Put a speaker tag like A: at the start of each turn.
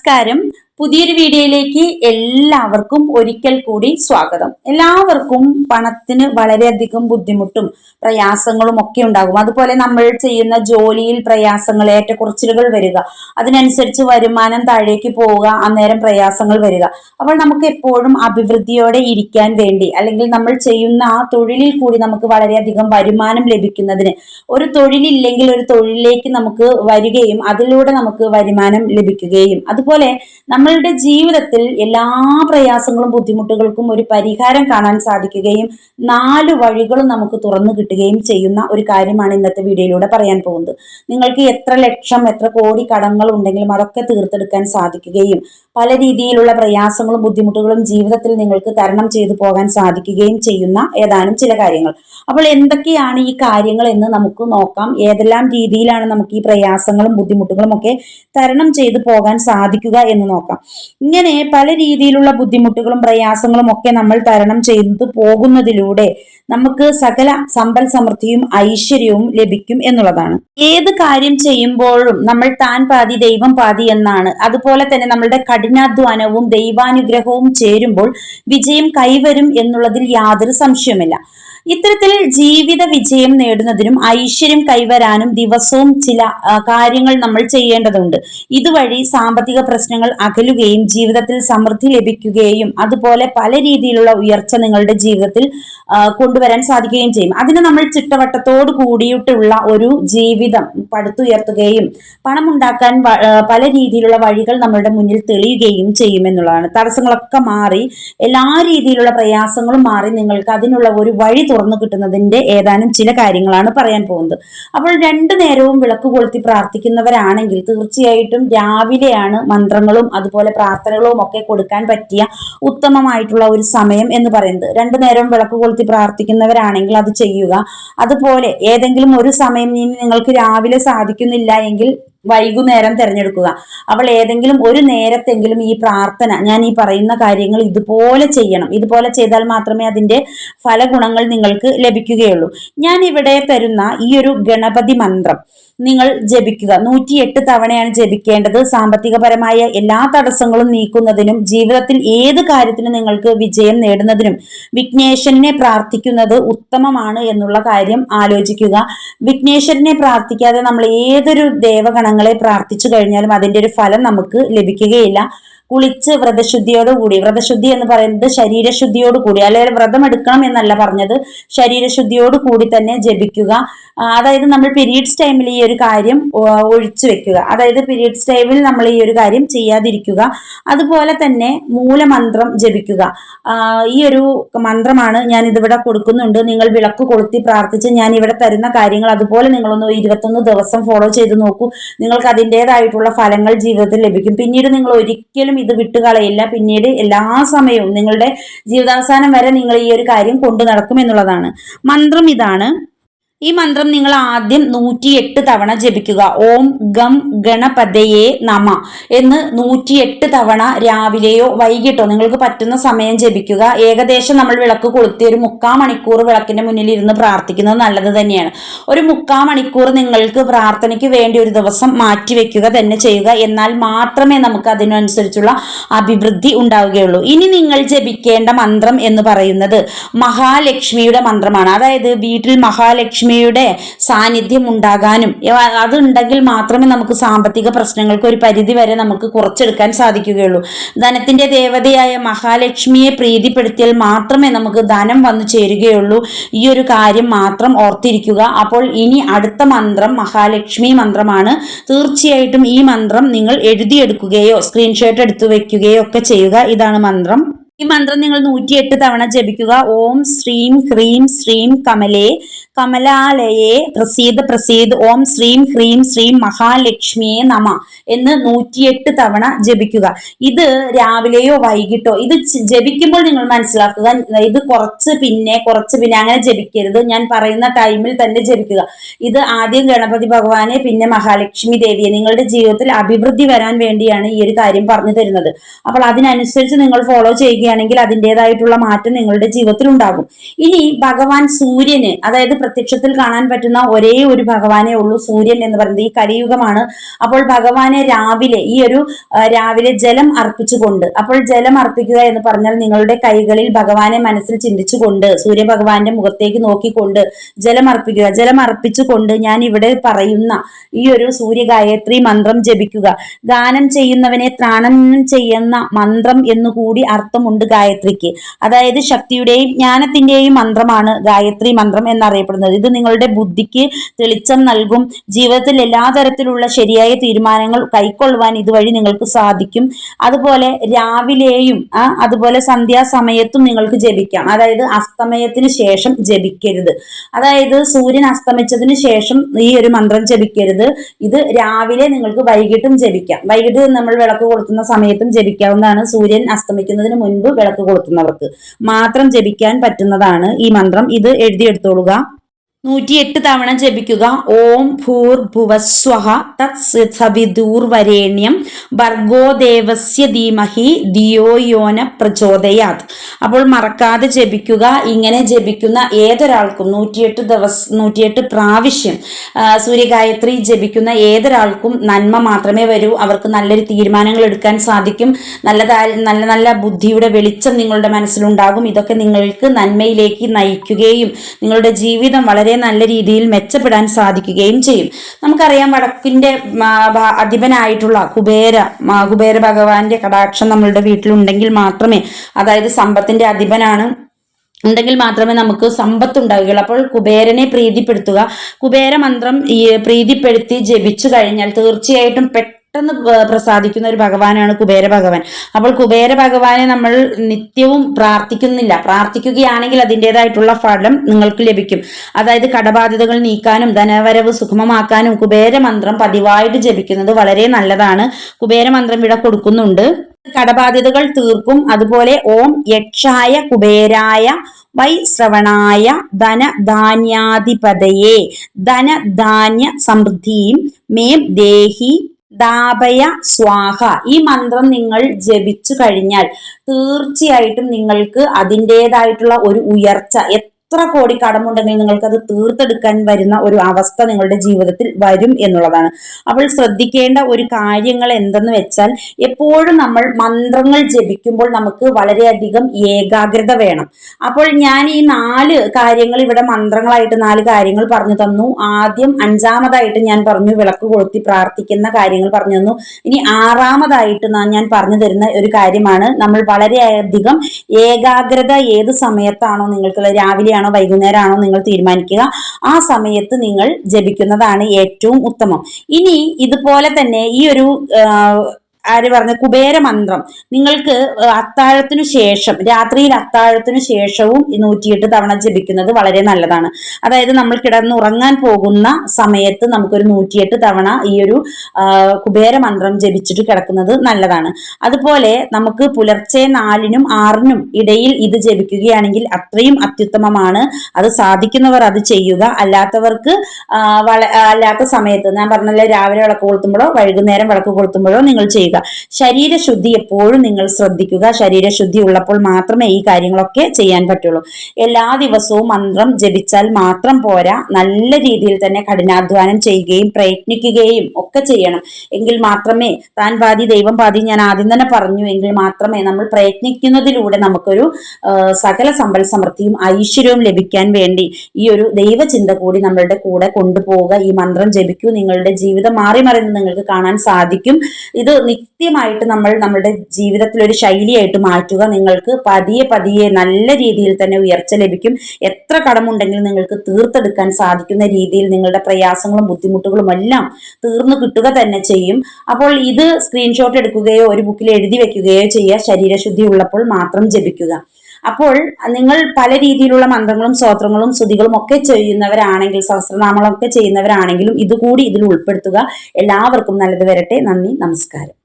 A: നമസ്കാരം. പുതിയൊരു വീഡിയോയിലേക്ക് എല്ലാവർക്കും ഒരിക്കൽ കൂടി സ്വാഗതം. എല്ലാവർക്കും പണത്തിന് വളരെയധികം ബുദ്ധിമുട്ടും പ്രയാസങ്ങളും ഒക്കെ ഉണ്ടാകും. അതുപോലെ നമ്മൾ ചെയ്യുന്ന ജോലിയിൽ പ്രയാസങ്ങൾ ഏറ്റക്കുറച്ചിലുകൾ വരിക അതിനനുസരിച്ച് വരുമാനം താഴേക്ക് പോവുക അന്നേരം പ്രയാസങ്ങൾ വരിക. അപ്പോൾ നമുക്ക് എപ്പോഴും അഭിവൃദ്ധിയോടെ ഇരിക്കാൻ വേണ്ടി അല്ലെങ്കിൽ നമ്മൾ ചെയ്യുന്ന ആ തൊഴിലിൽ കൂടി നമുക്ക് വളരെയധികം വരുമാനം ലഭിക്കുന്നതിന് ഒരു തൊഴിലില്ലെങ്കിൽ ഒരു തൊഴിലിലേക്ക് നമുക്ക് വരികയും അതിലൂടെ നമുക്ക് വരുമാനം ലഭിക്കുകയും. അതുപോലെ നമ്മളുടെ ജീവിതത്തിൽ എല്ലാ പ്രയാസങ്ങളും ബുദ്ധിമുട്ടുകൾക്കും ഒരു പരിഹാരം കാണാൻ സാധിക്കുകയും നാല് വഴികളും നമുക്ക് തുറന്നു കിട്ടുകയും ചെയ്യുന്ന ഒരു കാര്യമാണ് ഇന്നത്തെ വീഡിയോയിലൂടെ പറയാൻ പോകുന്നത്. നിങ്ങൾക്ക് എത്ര ലക്ഷം എത്ര കോടി കടങ്ങൾ ഉണ്ടെങ്കിലും അതൊക്കെ തീർത്തെടുക്കാൻ സാധിക്കുകയും പല രീതിയിലുള്ള പ്രയാസങ്ങളും ബുദ്ധിമുട്ടുകളും ജീവിതത്തിൽ നിങ്ങൾക്ക് തരണം ചെയ്തു പോകാൻ സാധിക്കുകയും ചെയ്യുന്ന ഏതാനും ചില കാര്യങ്ങൾ. അപ്പോൾ എന്തൊക്കെയാണ് ഈ കാര്യങ്ങൾ എന്ന് നമുക്ക് നോക്കാം. ഏതെല്ലാം രീതിയിലാണ് നമുക്ക് ഈ പ്രയാസങ്ങളും ബുദ്ധിമുട്ടുകളും ഒക്കെ തരണം ചെയ്തു പോകാൻ സാധിക്കുക എന്ന് നോക്കാം. ഇങ്ങനെ പല രീതിയിലുള്ള ബുദ്ധിമുട്ടുകളും പ്രയാസങ്ങളും ഒക്കെ നമ്മൾ തരണം ചെയ്തു പോകുന്നതിലൂടെ നമുക്ക് സകല സമ്പൽ സമൃദ്ധിയും ഐശ്വര്യവും ലഭിക്കും എന്നുള്ളതാണ്. ഏത് കാര്യം ചെയ്യുമ്പോഴും നമ്മൾ താൻ പാതി ദൈവം പാതി എന്നാണ്. അതുപോലെ തന്നെ നമ്മളുടെ കഠിനാധ്വാനവും ദൈവാനുഗ്രഹവും ചേരുമ്പോൾ വിജയം കൈവരും എന്നുള്ളതിൽ യാതൊരു സംശയവുമില്ല. ഇത്തരത്തിൽ ജീവിത വിജയം നേടുന്നതിനും ഐശ്വര്യം കൈവരാനും ദിവസവും ചില കാര്യങ്ങൾ നമ്മൾ ചെയ്യേണ്ടതുണ്ട്. ഇതുവഴി സാമ്പത്തിക പ്രശ്നങ്ങൾ അകലുകയും ജീവിതത്തിൽ സമൃദ്ധി ലഭിക്കുകയും അതുപോലെ പല രീതിയിലുള്ള ഉയർച്ച നിങ്ങളുടെ ജീവിതത്തിൽ കൊണ്ടുവരാൻ സാധിക്കുകയും ചെയ്യും. അതിന് നമ്മൾ ചിട്ടവട്ടത്തോട് കൂടിയിട്ടുള്ള ഒരു ജീവിതം പടുത്തുയർത്തുകയും പണം ഉണ്ടാക്കാൻ പല രീതിയിലുള്ള വഴികൾ നമ്മളുടെ മുന്നിൽ തെളിയുകയും ചെയ്യുമെന്നുള്ളതാണ് തടസ്സങ്ങളൊക്കെ മാറി എല്ലാ രീതിയിലുള്ള പ്രയാസങ്ങളും മാറി നിങ്ങൾക്ക് അതിനുള്ള ഒരു വഴി തുറന്നു കിട്ടുന്നതിന്റെ ഏതാനും ചില കാര്യങ്ങളാണ് പറയാൻ പോകുന്നത്. അപ്പോൾ രണ്ടു നേരവും വിളക്ക് കൊളുത്തി പ്രാർത്ഥിക്കുന്നവരാണെങ്കിൽ തീർച്ചയായിട്ടും രാവിലെയാണ് മന്ത്രങ്ങളും അതുപോലെ പ്രാർത്ഥനകളും ഒക്കെ കൊടുക്കാൻ പറ്റിയ ഉത്തമമായിട്ടുള്ള ഒരു സമയം എന്ന് പറയുന്നത്. രണ്ടു നേരം വിളക്ക് കൊളുത്തി പ്രാർത്ഥിക്കുന്നവരാണെങ്കിൽ അത് ചെയ്യുക. അതുപോലെ ഏതെങ്കിലും ഒരു സമയം ഇനി നിങ്ങൾക്ക് രാവിലെ സാധിക്കുന്നില്ല എങ്കിൽ വൈകുന്നേരം തിരഞ്ഞെടുക്കുക. അവൾ ഏതെങ്കിലും ഒരു നേരത്തെങ്കിലും ഈ പ്രാർത്ഥന ഞാൻ ഈ പറയുന്ന കാര്യങ്ങൾ ഇതുപോലെ ചെയ്യണം. ഇതുപോലെ ചെയ്താൽ മാത്രമേ അതിന്റെ ഫലഗുണങ്ങൾ നിങ്ങൾക്ക് ലഭിക്കുകയുള്ളൂ. ഞാൻ ഇവിടെ തരുന്ന ഈ ഒരു ഗണപതി മന്ത്രം നിങ്ങൾ ജപിക്കുക. നൂറ്റിയെട്ട് തവണയാണ് ജപിക്കേണ്ടത്. സാമ്പത്തികപരമായ എല്ലാ തടസ്സങ്ങളും നീക്കുന്നതിനും ജീവിതത്തിൽ ഏത് കാര്യത്തിനും നിങ്ങൾക്ക് വിജയം നേടുന്നതിനും വിഘ്നേശ്വരനെ പ്രാർത്ഥിക്കുന്നത് ഉത്തമമാണ് എന്നുള്ള കാര്യം ആലോചിക്കുക. വിഘ്നേശ്വരനെ പ്രാർത്ഥിക്കാതെ നമ്മൾ ഏതൊരു ദേവഗണങ്ങളെ പ്രാർത്ഥിച്ചു കഴിഞ്ഞാലും അതിന്റെ ഒരു ഫലം നമുക്ക് ലഭിക്കുകയില്ല. കുളിച്ച് വ്രതശുദ്ധിയോടുകൂടി വ്രതശുദ്ധി എന്ന് പറയുന്നത് ശരീരശുദ്ധിയോട് കൂടി. അല്ലെങ്കിൽ വ്രതം എടുക്കണം എന്നല്ല പറഞ്ഞത്. ശരീരശുദ്ധിയോട് കൂടി തന്നെ ജപിക്കുക. അതായത് നമ്മൾ പീരീഡ്സ് ടൈമിൽ ഈ ഒരു കാര്യം ഒഴിച്ചു വെക്കുക. അതായത് പീരീഡ്സ് ടൈമിൽ നമ്മൾ ഈ ഒരു കാര്യം ചെയ്യാതിരിക്കുക. അതുപോലെ തന്നെ മൂലമന്ത്രം ജപിക്കുക. ഈ ഒരു മന്ത്രമാണ് ഞാൻ ഇതിവിടെ കൊടുക്കുന്നുണ്ട്. നിങ്ങൾ വിളക്ക് കൊളുത്തി പ്രാർത്ഥിച്ച് ഞാൻ ഇവിടെ തരുന്ന കാര്യങ്ങൾ അതുപോലെ നിങ്ങളൊന്ന് ഇരുപത്തൊന്ന് ദിവസം ഫോളോ ചെയ്ത് നോക്കൂ. നിങ്ങൾക്ക് അതിന്റെതായിട്ടുള്ള ഫലങ്ങൾ ജീവിതത്തിൽ ലഭിക്കും. പിന്നീട് നിങ്ങൾ ഒരിക്കലും ഇത് വിട്ടുകളയില്ല. പിന്നീട് എല്ലാ സമയവും നിങ്ങളുടെ ജീവിതാവസാനം വരെ നിങ്ങൾ ഈ ഒരു കാര്യം കൊണ്ടു നടക്കും എന്നുള്ളതാണ്. മന്ത്രം ഇതാണ്. ഈ മന്ത്രം നിങ്ങൾ ആദ്യം നൂറ്റിയെട്ട് തവണ ജപിക്കുക. ഓം ഗം ഗണപതയെ നമ എന്ന് നൂറ്റിയെട്ട് തവണ രാവിലെയോ വൈകിട്ടോ നിങ്ങൾക്ക് പറ്റുന്ന സമയം ജപിക്കുക. ഏകദേശം നമ്മൾ വിളക്ക് കൊളുത്തി ഒരു മുക്കാ മണിക്കൂർ വിളക്കിന്റെ മുന്നിൽ ഇരുന്ന് പ്രാർത്ഥിക്കുന്നത് നല്ലത് തന്നെയാണ്. ഒരു മുക്കാ മണിക്കൂർ നിങ്ങൾക്ക് പ്രാർത്ഥനയ്ക്ക് വേണ്ടി ഒരു ദിവസം മാറ്റിവെക്കുക തന്നെ ചെയ്യുക. എന്നാൽ മാത്രമേ നമുക്ക് അതിനനുസരിച്ചുള്ള അഭിവൃദ്ധി ഉണ്ടാവുകയുള്ളൂ. ഇനി നിങ്ങൾ ജപിക്കേണ്ട മന്ത്രം എന്ന് പറയുന്നത് മഹാലക്ഷ്മിയുടെ മന്ത്രമാണ്. അതായത് വീട്ടിൽ മഹാലക്ഷ്മിയുടെ സാന്നിധ്യം ഉണ്ടാകാനും അതുണ്ടെങ്കിൽ മാത്രമേ നമുക്ക് സാമ്പത്തിക പ്രശ്നങ്ങൾക്ക് ഒരു പരിധി വരെ നമുക്ക് കുറച്ചെടുക്കാൻ സാധിക്കുകയുള്ളൂ. ധനത്തിന്റെ ദേവതയായ മഹാലക്ഷ്മിയെ പ്രീതിപ്പെടുത്തിയാൽ മാത്രമേ നമുക്ക് ധനം വന്നു ചേരുകയുള്ളൂ. ഈ ഒരു കാര്യം മാത്രം ഓർത്തിരിക്കുക. അപ്പോൾ ഇനി അടുത്ത മന്ത്രം മഹാലക്ഷ്മി മന്ത്രമാണ്. തീർച്ചയായിട്ടും ഈ മന്ത്രം നിങ്ങൾ എഴുതിയെടുക്കുകയോ സ്ക്രീൻഷോട്ട് എടുത്തു വെക്കുകയോ ഒക്കെ ചെയ്യുക. ഇതാണ് മന്ത്രം. ഈ മന്ത്രം നിങ്ങൾ നൂറ്റിയെട്ട് തവണ ജപിക്കുക. ഓം ശ്രീം ഹ്രീം ശ്രീം കമലേ കമലാലയെ പ്രസീദ് പ്രസീദ് ഓം ശ്രീം ഹ്രീം ശ്രീം മഹാലക്ഷ്മിയെ നമ എന്ന് നൂറ്റിയെട്ട് തവണ ജപിക്കുക. ഇത് രാവിലെയോ വൈകിട്ടോ ഇത് ജപിക്കുമ്പോൾ നിങ്ങൾ മനസ്സിലാക്കുക ഇത് കുറച്ച് പിന്നെ കുറച്ച് പിന്നെ അങ്ങനെ ജപിക്കരുത്. ഞാൻ പറയുന്ന ടൈമിൽ തന്നെ ജപിക്കുക. ഇത് ആദ്യം ഗണപതി ഭഗവാനെ പിന്നെ മഹാലക്ഷ്മി ദേവിയെ നിങ്ങളുടെ ജീവിതത്തിൽ അഭിവൃദ്ധി വരാൻ വേണ്ടിയാണ് ഈ ഒരു കാര്യം പറഞ്ഞു തരുന്നത്. അപ്പോൾ അതിനനുസരിച്ച് നിങ്ങൾ ഫോളോ ചെയ്യുകയാണ് ജപിക്കുകയാണെങ്കിൽ അതിന്റെതായിട്ടുള്ള മാറ്റം നിങ്ങളുടെ ജീവിതത്തിൽ ഉണ്ടാകും ഇനി ഭഗവാൻ സൂര്യന് അതായത് പ്രത്യക്ഷത്തിൽ കാണാൻ പറ്റുന്ന ഒരേ ഒരു ഭഗവാനേ ഉള്ളൂ സൂര്യൻ എന്ന് പറയുന്നത്. ഈ കലിയുഗമാണ്. അപ്പോൾ ഭഗവാനെ രാവിലെ ഈ ഒരു രാവിലെ ജലം അർപ്പിച്ചുകൊണ്ട് അപ്പോൾ ജലം അർപ്പിക്കുക എന്ന് പറഞ്ഞാൽ നിങ്ങളുടെ കൈകളിൽ ഭഗവാനെ മനസ്സിൽ ചിന്തിച്ചുകൊണ്ട് സൂര്യഭഗവാന്റെ മുഖത്തേക്ക് നോക്കിക്കൊണ്ട് ജലം അർപ്പിക്കുക. ജലം അർപ്പിച്ചുകൊണ്ട് ഞാൻ ഇവിടെ പറയുന്ന ഈ ഒരു സൂര്യ ഗായത്രി മന്ത്രം ജപിക്കുക. ഗാനം ചെയ്യുന്നവനെ ത്രാണം ചെയ്യുന്ന മന്ത്രം എന്നുകൂടി അർത്ഥമുണ്ട്. ഗായത്രിക്ക്. അതായത് ശക്തിയുടെയും ജ്ഞാനത്തിന്റെയും മന്ത്രമാണ് ഗായത്രി മന്ത്രം എന്നറിയപ്പെടുന്നത്. ഇത് നിങ്ങളുടെ ബുദ്ധിക്ക് തെളിച്ചം നൽകും. ജീവിതത്തിൽ എല്ലാ തരത്തിലുള്ള ശരിയായ തീരുമാനങ്ങൾ കൈക്കൊള്ളുവാൻ ഇതുവഴി നിങ്ങൾക്ക് സാധിക്കും. അതുപോലെ രാവിലെയും അതുപോലെ സന്ധ്യാസമയത്തും നിങ്ങൾക്ക് ജപിക്കാം. അതായത് അസ്തമയത്തിന് ശേഷം ജപിക്കരുത്. അതായത് സൂര്യൻ അസ്തമിച്ചതിന് ശേഷം ഈ ഒരു മന്ത്രം ജപിക്കരുത്. ഇത് രാവിലെ നിങ്ങൾക്ക് വൈകിട്ടും ജപിക്കാം. വൈകിട്ട് നമ്മൾ വിളക്ക് കൊളുത്തുന്ന സമയത്തും ജപിക്കാവുന്നതാണ്. സൂര്യൻ അസ്തമിക്കുന്നതിന് മുൻപ് വിളക്ക് കൊളുത്തുന്നവർക്ക്. മാത്രം ജപിക്കാൻ പറ്റുന്നതാണ് ഈ മന്ത്രം. ഇത് എഴുതിയെടുത്തോളുക. നൂറ്റിയെട്ട് തവണ ജപിക്കുക. ഓം ഭൂർ ഭുവസ്വഹ തത് സവിദൂർവരേണ്യം ഭർഗോ ദേവസ്യ ധീമഹി ധിയോ യോന പ്രചോദയാത്. അപ്പോൾ മറക്കാതെ ജപിക്കുക. ഇങ്ങനെ ജപിക്കുന്ന ഏതൊരാൾക്കും നൂറ്റിയെട്ട് ദിവസം നൂറ്റിയെട്ട് പ്രാവശ്യം സൂര്യഗായത്രി ജപിക്കുന്ന ഏതൊരാൾക്കും നന്മ മാത്രമേ വരൂ. അവർക്ക് നല്ലൊരു തീരുമാനങ്ങൾ എടുക്കാൻ സാധിക്കും. നല്ല നല്ല നല്ല ബുദ്ധിയുടെ വെളിച്ചം നിങ്ങളുടെ മനസ്സിലുണ്ടാകും. ഇതൊക്കെ നിങ്ങൾക്ക് നന്മയിലേക്ക് നയിക്കുകയും നിങ്ങളുടെ ജീവിതം വളരെ നല്ല രീതിയിൽ മെച്ചപ്പെടാൻ സാധിക്കുകയും ചെയ്യും. നമുക്കറിയാം വടക്കിന്റെ അധിപനായിട്ടുള്ള കുബേര കുബേര ഭഗവാന്റെ കടാക്ഷം നമ്മളുടെ വീട്ടിലുണ്ടെങ്കിൽ മാത്രമേ അതായത് സമ്പത്തിന്റെ അധിപനാണ് ഉണ്ടെങ്കിൽ മാത്രമേ നമുക്ക് സമ്പത്ത് ഉണ്ടാവുകയുള്ളൂ അപ്പോൾ കുബേരനെ പ്രീതിപ്പെടുത്തുക കുബേര മന്ത്രം പ്രീതിപ്പെടുത്തി ജപിച്ചു കഴിഞ്ഞാൽ തീർച്ചയായിട്ടും പെട്ടെന്ന് പ- പ്രസാദിക്കുന്ന ഒരു ഭഗവാനാണ് കുബേര ഭഗവാൻ. അപ്പോൾ കുബേര ഭഗവാനെ നമ്മൾ നിത്യവും പ്രാർത്ഥിക്കുന്നില്ല. പ്രാർത്ഥിക്കുകയാണെങ്കിൽ അതിന്റെതായിട്ടുള്ള ഫലം നിങ്ങൾക്ക് ലഭിക്കും. അതായത് കടബാധ്യതകൾ നീക്കാനും ധനവരവ് സുഗമമാക്കാനും കുബേര മന്ത്രം പതിവായിട്ട് ജപിക്കുന്നത് വളരെ നല്ലതാണ്. കുബേര മന്ത്രം ഇവിടെ കൊടുക്കുന്നുണ്ട്. കടബാധ്യതകൾ തീർക്കും. അതുപോലെ ഓം യക്ഷായ കുബേരായ വൈ ശ്രവണായ ധനധാന്യാധിപതയെ. ധനധാന്യ സമൃദ്ധിയും മേം ദേഹി ദാപയ സ്വാഹ. ഈ മന്ത്രം നിങ്ങൾ ജപിച്ചു കഴിഞ്ഞാൽ തീർച്ചയായിട്ടും നിങ്ങൾക്ക് അതിന്റെതായിട്ടുള്ള ഒരു ഉയർച്ച. എത്ര കോടി കടമുണ്ടെങ്കിൽ നിങ്ങൾക്ക് അത് തീർത്തെടുക്കാൻ വരുന്ന ഒരു അവസ്ഥ നിങ്ങളുടെ ജീവിതത്തിൽ വരും എന്നുള്ളതാണ്. അപ്പോൾ ശ്രദ്ധിക്കേണ്ട ഒരു കാര്യങ്ങൾ എന്തെന്ന് വെച്ചാൽ എപ്പോഴും നമ്മൾ മന്ത്രങ്ങൾ ജപിക്കുമ്പോൾ നമുക്ക് വളരെയധികം ഏകാഗ്രത വേണം. അപ്പോൾ ഞാൻ ഈ നാല് കാര്യങ്ങൾ ഇവിടെ മന്ത്രങ്ങളായിട്ട് നാല് കാര്യങ്ങൾ പറഞ്ഞു തന്നു. ആദ്യം അഞ്ചാമതായിട്ട് ഞാൻ പറഞ്ഞു വിളക്ക് കൊളുത്തി പ്രാർത്ഥിക്കുന്ന കാര്യങ്ങൾ പറഞ്ഞു തന്നു. ഇനി ആറാമതായിട്ട് ഞാൻ പറഞ്ഞു തരുന്ന ഒരു കാര്യമാണ് നമ്മൾ വളരെയധികം ഏകാഗ്രത ഏത് സമയത്താണോ നിങ്ങൾക്കുള്ള രാവിലെയാണോ വൈകുന്നേരമാണോ നിങ്ങൾ തീരുമാനിക്കുക ആ സമയത്ത് നിങ്ങൾ ജപിക്കുന്നതാണ് ഏറ്റവും ഉത്തമം. ഇനി ഇതുപോലെ തന്നെ ഈ ഒരു ആര് പറഞ്ഞ? കുബേര മന്ത്രം. നിങ്ങൾക്ക് അത്താഴത്തിനു ശേഷം രാത്രിയിൽ അത്താഴത്തിനു ശേഷവും നൂറ്റിയെട്ട് തവണ ജപിക്കുന്നത് വളരെ നല്ലതാണ്. അതായത് നമ്മൾ കിടന്ന് ഉറങ്ങാൻ പോകുന്ന സമയത്ത് നമുക്കൊരു നൂറ്റിയെട്ട് തവണ ഈ ഒരു കുബേര മന്ത്രം ജപിച്ചിട്ട് കിടക്കുന്നത് നല്ലതാണ്. അതുപോലെ നമുക്ക് പുലർച്ചെ നാലിനും ആറിനും ഇടയിൽ ഇത് ജപിക്കുകയാണെങ്കിൽ അത്രയും അത്യുത്തമമാണ്. അത് സാധിക്കുന്നവർ അത് ചെയ്യുക. അല്ലാത്തവർക്ക് അല്ലാത്ത സമയത്ത് ഞാൻ പറഞ്ഞല്ലേ രാവിലെ വിളക്ക് കൊളുത്തുമ്പോഴോ വൈകുന്നേരം വിളക്ക് കൊളുത്തുമ്പോഴോ നിങ്ങൾ ചെയ്യുക. ശരീരശുദ്ധി എപ്പോഴും നിങ്ങൾ ശ്രദ്ധിക്കുക. ശരീരശുദ്ധി ഉള്ളപ്പോൾ മാത്രമേ ഈ കാര്യങ്ങളൊക്കെ ചെയ്യാൻ പറ്റുള്ളൂ. എല്ലാ ദിവസവും മന്ത്രം ജപിച്ചാൽ മാത്രം പോരാ. നല്ല രീതിയിൽ തന്നെ കഠിനാധ്വാനം ചെയ്യുകയും പ്രയത്നിക്കുകയും ഒക്കെ ചെയ്യണം. എങ്കിൽ മാത്രമേ താൻ പാതി ദൈവം പാതി ഞാൻ ആദ്യം തന്നെ പറഞ്ഞു. എങ്കിൽ മാത്രമേ നമ്മൾ പ്രയത്നിക്കുന്നതിലൂടെ നമുക്കൊരു സകല സമ്പൽ സമൃദ്ധിയും ഐശ്വര്യവും ലഭിക്കാൻ വേണ്ടി ഈ ഒരു ദൈവചിന്ത കൂടി നമ്മളുടെ കൂടെ കൊണ്ടുപോവുക. ഈ മന്ത്രം ജപിക്കൂ. നിങ്ങളുടെ ജീവിതം മാറി മറിയുന്നത് നിങ്ങൾക്ക് കാണാൻ സാധിക്കും. ഇത് നിത്യമായിട്ട് നമ്മൾ നമ്മുടെ ജീവിതത്തിൽ ഒരു ശൈലിയായിട്ട് മാറ്റുക. നിങ്ങൾക്ക് പതിയെ പതിയെ നല്ല രീതിയിൽ തന്നെ ഉയർച്ച ലഭിക്കും. എത്ര കടമുണ്ടെങ്കിലും നിങ്ങൾക്ക് തീർത്തെടുക്കാൻ സാധിക്കുന്ന രീതിയിൽ നിങ്ങളുടെ പ്രയാസങ്ങളും ബുദ്ധിമുട്ടുകളും എല്ലാം തീർന്നു കിട്ടുക തന്നെ ചെയ്യും. അപ്പോൾ ഇത് സ്ക്രീൻഷോട്ട് എടുക്കുകയോ ഒരു ബുക്കിൽ എഴുതി വെക്കുകയോ ചെയ്യുക ശരീരശുദ്ധി ഉള്ളപ്പോൾ മാത്രം ജപിക്കുക. അപ്പോൾ നിങ്ങൾ പല രീതിയിലുള്ള മന്ത്രങ്ങളും സ്തോത്രങ്ങളും സ്തുതികളും ഒക്കെ ചെയ്യുന്നവരാണെങ്കിൽ സഹസ്രനാമങ്ങളൊക്കെ ചെയ്യുന്നവരാണെങ്കിലും ഇതുകൂടി ഇതിൽ ഉൾപ്പെടുത്തുക. എല്ലാവർക്കും നല്ലത് വരട്ടെ. നന്ദി. നമസ്കാരം.